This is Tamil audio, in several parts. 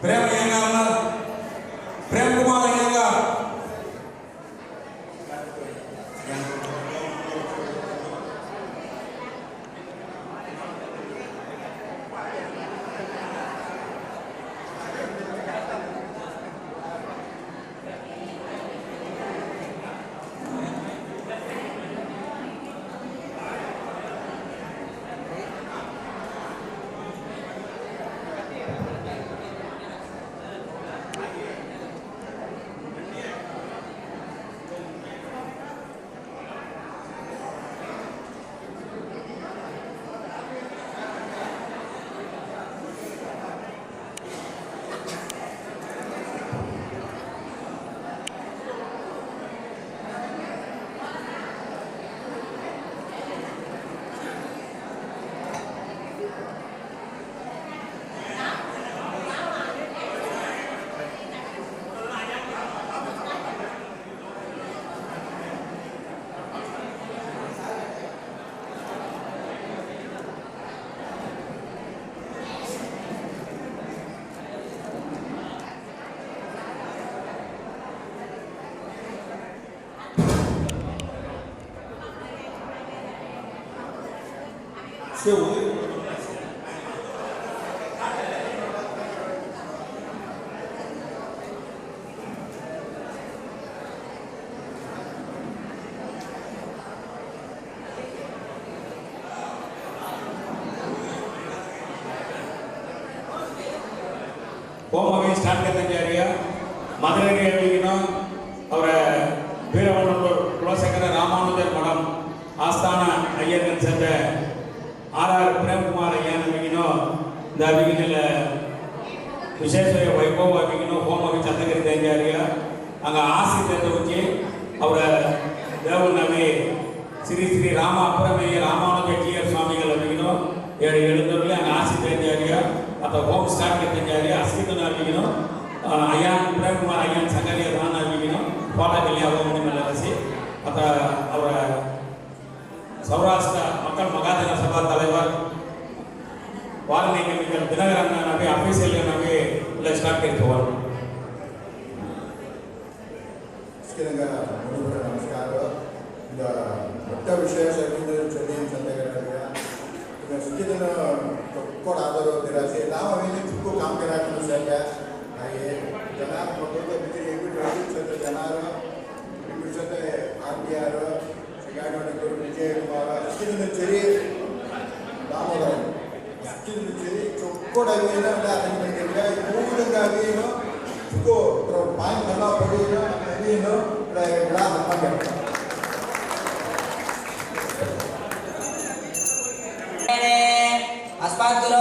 Prega aí. seu único बम अभी स्टार्ट करने जा रहे அபிகினோ ஹோமவி சந்தகிரி தேங்காரியா அங்கே ஆசி தேர்ந்த வச்சு ಅವರ ದೇವರ ನಮಗೆ ಶ್ರೀ ಶ್ರೀ ರಾಮ ಅಪ್ರಮೇಯ ರಾಮಾನುಜ ಟಿ ಆರ್ ಸ್ವಾಮಿಗಳ ಅಭಿಗಿನೋ ಎರಡು எழுந்தவர்களே அங்கே ஆசி தேஞ்சாரியா ಅಥವಾ ಹೋಮ್ ಸ್ಟಾರ್ಟ್ தேஞ்சாரியா ಅಸ್ಕಿತ ನಾವಿಗಿನೋ ಅಯ್ಯಾನ್ ಪ್ರೇಮ್ಕುಮಾರ್ ಅಯ್ಯಾನ್ ಸಂಗರಿಯ ದಾನ ನಾವಿಗಿನೋ ಪಾಠದಲ್ಲಿ ಅವರ ರಸಿ ಅಥವಾ ಅವರ சௌராஷ்டிரா மக்கள் மகாஜன சபா தலைவர் வால்மீகி மிக்கல் தினகரன் நபி அபிஷியல் நபி இல்லை ஸ்டார்ட் கிடைத்துவார் ನಮ್ಮ ಕುಟುಂಬದಲ್ಲಿ ಎಬಿಟ್ಟು ಸತ್ತ ಜನರು ಎಬಿಟ್ಟು ಸತ್ತ ಆತ್ಮೀಯರು ಸಿಗಾಡೋಣ ಗುರು ವಿಜಯಕುಮಾರ ಅಷ್ಟಿಂದ ಸರಿ ದಾಮೋದರ ಅಷ್ಟಿಂದ ಸರಿ ಚೊಕ್ಕೋಡಾಗಿ ಅದನ್ನು பண்ணிக்கிறீங்க கூடுங்காக சுகோ அப்புறம் பாய் நல்லா படிக்கணும் அறியணும் எல்லாம் நல்லா கிடைக்கும் அஸ்பாத்துலோ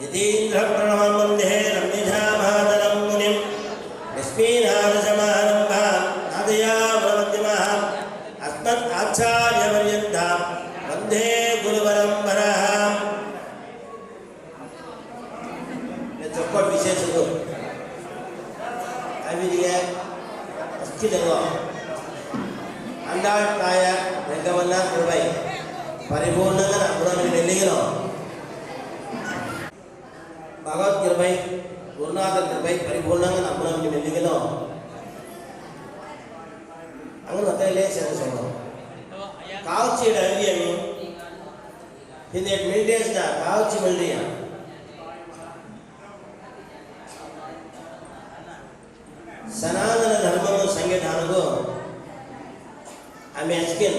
यतीन्द्रप्रणवबन्धे रम्यजाभा పరిపూర్ణంగా నా గుణాన్ని వెలిగిన భగవత్ కృపై గురునాథ కృపై పరిపూర్ణంగా నా గుణాన్ని వెలిగిన അങ്ങനെ ഒത്തയിലേ ചില സ്വന്തം കാവച്ചിയുടെ അഴുകിയാണ് പിന്നെ മിൽഡേഴ്സിനാ കാവച്ചി മിൽഡിയാണ് ಸನಾತನ ಧರ್ಮದ ಸಂವಿಧಾನಗೂ ಆಮೇಲೆ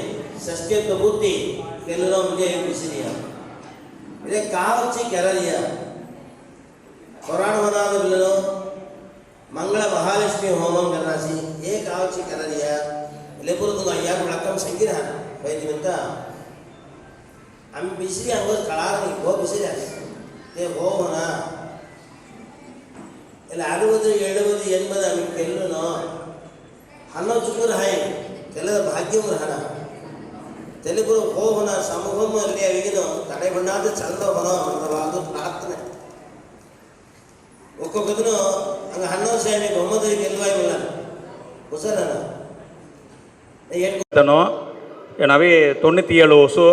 ಸಸ್ಕೇತ ಪೂರ್ತಿ ಕೆಲವು ನಮಗೆ ಮಿಸಿರಿಯ ಇದೇ ಕಾವಚ್ಚಿ ಕೆರರಿಯ ಪುರಾಣ ಬದಾದ ಬಿಲ್ಲೋ ಮಂಗಳ ಮಹಾಲಕ್ಷ್ಮಿ ಹೋಮಂ ಕರಾಸಿ ಏ ಕಾವಚ್ಚಿ ಕೆರರಿಯ ಲೆಪುರದು ಅಯ್ಯಾರು ಬೆಳಕಂ ಸಂಗೀರ ಬೈದಿವಂತ ಅಮ್ಮ ಬಿಸಿರಿ ಹಂಗೋದು ಕಳಾರಿ ಹೋ ಬಿಸಿರಿ ಏ ಹೋಮನ ಇಲ್ಲ ಅರುವುದು எழுபது எண்பது அவன் கெல்லணும் ஹன்னோ சுக்குர் ஹாய் கெல்லது பாக்கியம் ஹனா తెలుగులో హోమన సమూహము అల్లి అడిగిన తడబడినాది చందవనం అంత వాళ్ళు ప్రార్థన ఒక్కొక్క దిన అంగ హన్నవ సామి బొమ్మది గెలువాయి ఉన్నాను కుసరనా ಏನು ನಾವೇ ತೊಣ್ಣೂತಿ ಏಳು ಹೊಸು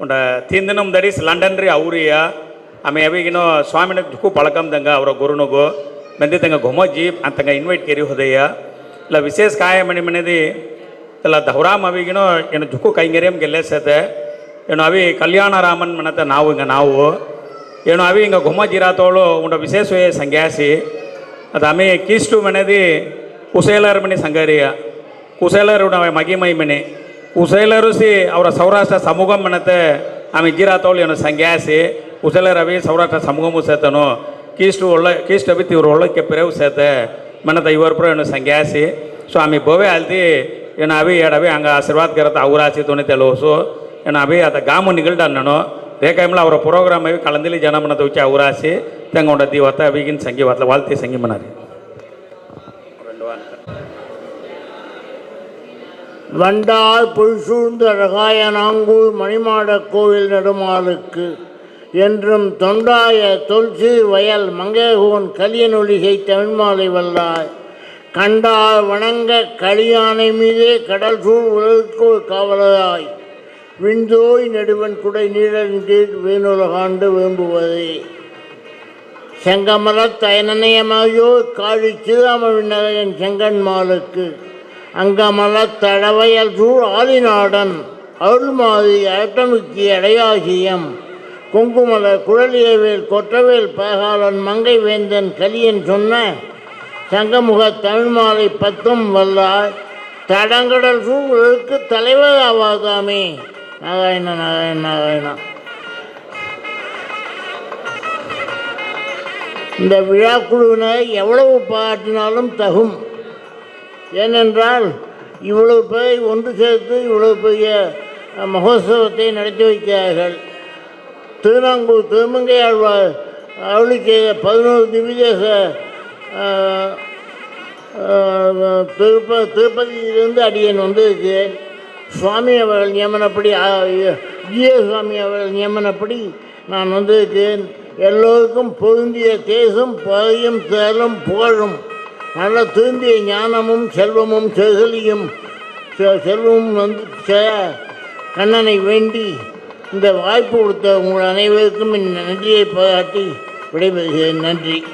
ಉಂಡ ತಿಂದು ನಮ್ಮ ದಡಿಸ್ ಲಂಡನ್ ರೀ ಅವ್ರಿಯ ಆಮೇಲೆ ಯಾವಾಗೇನೋ ಸ್ವಾಮಿನ ದುಃಖ ಪಳಕಂದಂಗ ಅವರ ಗುರುನಿಗೂ ಬಂದಿದ್ದಂಗೆ ಗೊಮೋಜಿ ಅಂತಂಗ ಇನ್ವೈಟ್ ಕೇರಿ ಹೋದಯ್ಯ ಇಲ್ಲ ವಿಶೇಷ ಕಾಯ ಮನೆ ಮನೆದಿ એટલે ಧವರಾಮ್ ಅವಿಗೇನೋ ಏನು ಜುಕ್ಕು ಕೈಂಗೆರೇಮ್ ಗೆಲ್ಲೇಸತೆ ಏನು ಅವಿ ಕಲ್ಯಾಣ ರಾಮನ್ ಮನತ ನಾವು ಹಿಂಗೆ ನಾವು ಏನು ಅವಿ ಹಿಂಗೆ ಘುಮಜಿರಾತೋಳು ಉಂಡ ವಿಶೇಷವೇ ಸಂಗ್ಯಾಸಿ ಅದು ಅಮಿ ಕೀಸ್ಟು ಮನೆದಿ ಕುಸೇಲರ್ ಮನೆ ಸಂಗಾರಿಯ ಕುಸೇಲರು ನಾವು ಮಗಿಮೈ ಮನೆ ಕುಸೇಲರು ಸಿ ಅವರ ಸೌರಾಷ್ಟ್ರ ಸಮೂಹಂ ಮನತೆ ಆಮೆ ಜೀರಾತೋಳು ಏನು ಸಂಗ್ಯಾಸಿ ಕುಸೇಲರ್ ಅವಿ ಸೌರಾಷ್ಟ್ರ ಸಮೂಹಮು ಸೇತನು ಕೀಸ್ಟು ಒಳ್ಳೆ ಕೀಸ್ಟ್ ಅವಿ ಇವ್ರು ಒಳ್ಳಕ್ಕೆ ಪೆರವು ಸೇತೆ ಮನತ ಇವರ ಪುರ ಏನು ಸಂಗ್ಯಾಸಿ ಸೊ ಆಮೆ ಬೋವೆ ಅಲ್ದಿ ಏನು ಅವಿ ಎಡವಿ ಹಂಗ ಆಶೀರ್ವಾದ ಕರತ ಅವರಾಸಿ ತುಣಿ ತೆಲುಸು ಏನು ಅವಿ ಅದ ಗಾಮು ನಿಗಲ್ಡ ಅನ್ನನು ರೇಖಾಯ್ಮಲ ಅವರ ಪ್ರೋಗ್ರಾಮ್ ಅವಿ ಕಳಂದಿಲಿ ಜನ ಮನತ ಉಚ್ಚ ಅವರಾಸಿ ತೆಂಗೊಂಡ ದಿವತ್ತ ಅವಿಗಿನ ಸಂಗಿ ವತ್ಲ ವಾಲ್ತಿ ಸಂಗಿ ಮನರಿ வண்டார் புல்சூழ்ந்த ரகாயனாங்கூர் மணிமாடக் கோவில் நெடுமாலுக்கு என்றும் தொண்டாய தொல்சீர் வயல் மங்கைகோன் கலியனொலிகை தமிழ்மாலை வல்லாய் கண்டால் வணங்க கலியானை மீதே கடல் சூழ் உலகுக்கோர் காவலராய். விண்தோய் நடுவன் குடை நீழலின் கீழ் வேணுலகாண்டு விரும்புவதே செங்கமலத் தயனயமையோ காழி சிதாமவிநகரின் செங்கன்மாலுக்கு அங்கமலத் தடவையல் சூழ் ஆதிநாடன் அருள்மாதி அட்டமிக்கி அடையாசியம் குங்குமல குழலியவேல் கொற்றவேல் பாகாலன் மங்கை வேந்தன் கலியன் சொன்ன சங்கமுக தமிழ்மாலை பத்தும் வல்லாய் தடங்கடல் சூழலுக்கு தலைவராவாதாமே நாராயணா நாராயண நாராயணா. இந்த விழாக்குழுவினர் எவ்வளவு பாராட்டினாலும் தகும். ஏனென்றால் இவ்வளவு பேரை ஒன்று சேர்த்து இவ்வளவு பெரிய மகோத்சவத்தை நடத்தி வைக்கிறார்கள். திருநாங்கூர் திருமங்கை ஆழ்வார் அருளி செய்த பதினோரு திவிதேச திருப்ப திருப்பதியிலிருந்து அடியேன் வந்திருக்கிறேன் சுவாமி அவர்கள் நியமனப்படி ஜிய சுவாமி அவர்கள் நியமனப்படி நான் வந்திருக்கிறேன் எல்லோருக்கும் பொருந்திய தேசம் பழையும் தேலும் புகழும் நல்ல திருந்திய ஞானமும் செல்வமும் செகலியும் செ- செல்வமும் வந்து கண்ணனை வேண்டி இந்த வாய்ப்பு கொடுத்த உங்கள் அனைவருக்கும் என் நன்றியை பாராட்டி விடைபெறுகிறேன். நன்றி.